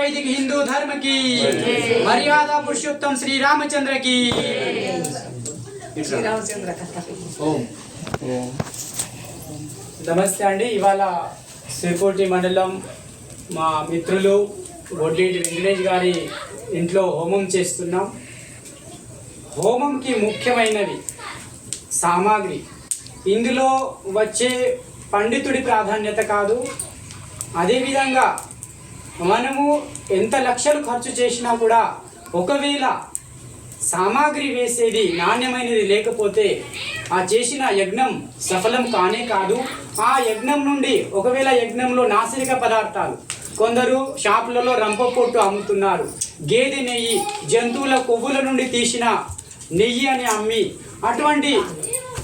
वैदिक हिंदू धर्म की मर्यादा पुरुषोत्तम श्री रामचंद्र की శ్రీరామచంద్ర కథ ఓం నమస్తే అండి ఇవాళ సిరికోటి మండలం మా మిత్రులు బొడ్లేటి వెంకటేష్ గారి ఇంట్లో హోమం చేస్తున్నాం హోమంకి ముఖ్యమైనవి సామాగ్రి ఇందులో వచ్చే పండితుడి ప్రాధాన్యత కాదు అదేవిధంగా మనము ఎంత లక్షలు ఖర్చు చేసినా కూడా ఒకవేళ సామాగ్రి వేసేది నాణ్యమైనది లేకపోతే ఆ చేసిన యజ్ఞం సఫలం కానే కాదు. ఆ యజ్ఞం నుండి ఒకవేళ యజ్ఞంలో నాసిరిక పదార్థాలు కొందరు షాపులలో రంపపొట్టు అమ్ముతున్నారు. గేదె నెయ్యి జంతువుల కొవ్వుల నుండి తీసిన నెయ్యి అని అమ్మి అటువంటి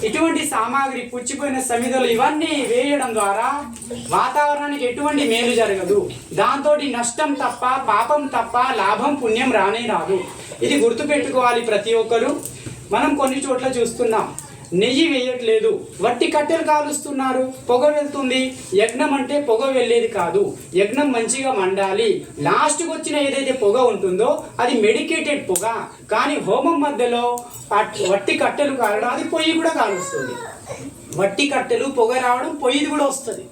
ఇటువంటి సామాగ్రి పుచ్చిపోయిన సమిధలు ఇవన్నీ వేయడం ద్వారా వాతావరణానికి ఎటువంటి మేలు జరగదు. దాంతో నష్టం తప్ప పాపం తప్ప లాభం పుణ్యం రానే రాదు. ఇది గుర్తుపెట్టుకోవాలి ప్రతి ఒక్కరు. మనం కొన్ని చోట్ల చూస్తున్నాం. నెయ్యి వేయట్లేదు. వట్టి కట్టెలు కాలుస్తున్నారు. పొగ వెళ్తుంది. యజ్ఞం అంటే పొగ వెళ్ళేది కాదు. యజ్ఞం మంచిగా మండాలి. లాస్ట్కి వచ్చిన ఏదైతే పొగ ఉంటుందో అది మెడికేటెడ్ పొగ. కానీ హోమం మధ్యలో వట్టి కట్టెలు కాలడం అది పొయ్యి కూడా కాలుస్తుంది. వట్టి కట్టెలు పొగ రావడం పొయ్యిది కూడా వస్తుంది.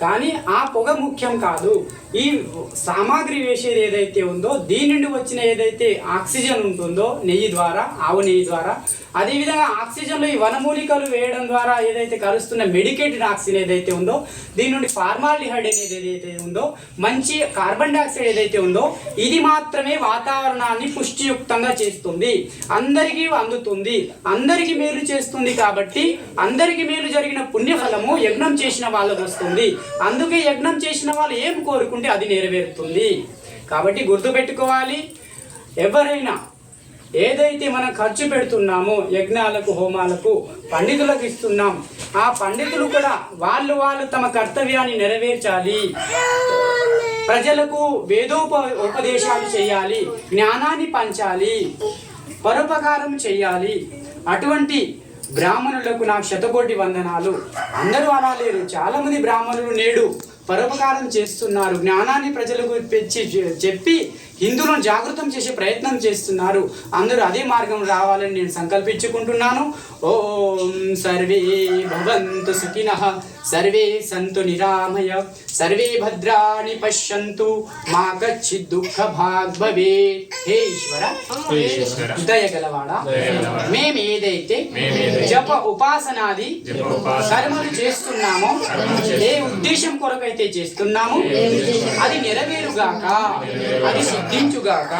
కానీ ఆ పొగ ముఖ్యం కాదు. ఈ సామాగ్రి వేసేది ఏదైతే ఉందో దీని నుండి వచ్చిన ఏదైతే ఆక్సిజన్ ఉంటుందో నెయ్యి ద్వారా ఆవు నెయ్యి ద్వారా అదేవిధంగా ఆక్సిజన్లో ఈ వనమూలికలు వేయడం ద్వారా ఏదైతే కలుస్తున్న మెడికేటెడ్ ఆక్సిజన్ ఏదైతే ఉందో దీని నుండి ఫార్మాలిహైడ్ అనేది ఏదైతే ఉందో మంచి కార్బన్ డైఆక్సైడ్ ఏదైతే ఉందో ఇది మాత్రమే వాతావరణాన్ని పుష్టియుక్తంగా చేస్తుంది. అందరికీ అందుతుంది. అందరికీ మేలు చేస్తుంది కాబట్టి అందరికీ మేలు జరిగిన పుణ్యఫలము యజ్ఞం చేసిన వాళ్ళకు వస్తుంది. అందుకే యజ్ఞం చేసిన వాళ్ళు ఏం కోరుకుంటే అది నెరవేరుతుంది. కాబట్టి గుర్తుపెట్టుకోవాలి. ఎవరైనా ఏదైతే మనం ఖర్చు పెడుతున్నామో యజ్ఞాలకు హోమాలకు పండితులకు ఇస్తున్నాం ఆ పండితులు కూడా వాళ్ళు వాళ్ళు తమ కర్తవ్యాన్ని నెరవేర్చాలి. ప్రజలకు వేదోప ఉపదేశాలు చేయాలి జ్ఞానాన్ని పంచాలి పరోపకారం చేయాలి. అటువంటి బ్రాహ్మణులకు నా శతకోటి వందనాలు. అందరూ అలా లేరు. చాలామంది బ్రాహ్మణులు నేడు పరోపకారం చేస్తున్నారు. జ్ఞానాన్ని ప్రజలకు పెంచి చెప్పి హిందువులను జాగృతం చేసే ప్రయత్నం చేస్తున్నారు. అందరూ అదే మార్గం రావాలని నేను సంకల్పించుకుంటున్నాను. ఓం సర్వే భవంతు సుఖినః. సర్వే సంతు నిరామయ. సర్వే భద్రాణి పశ్యంతు. మా కచ్చిత్ దుఃఖ భాగ్ భవేత్ హే ఈశ్వర. దయగలవాడ దయగలవాడా. మేము ఏదైతే మేమేదైతే జప ఉపాసనాది కర్మలు చేస్తున్నామో ఏ ఉద్దేశం కొరకైతే చేస్తున్నామో అది నెరవేరుగాక. అది సిద్ధించుగాక సిద్ధించుగాక.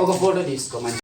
ఒక ఫోటో తీసుకోమని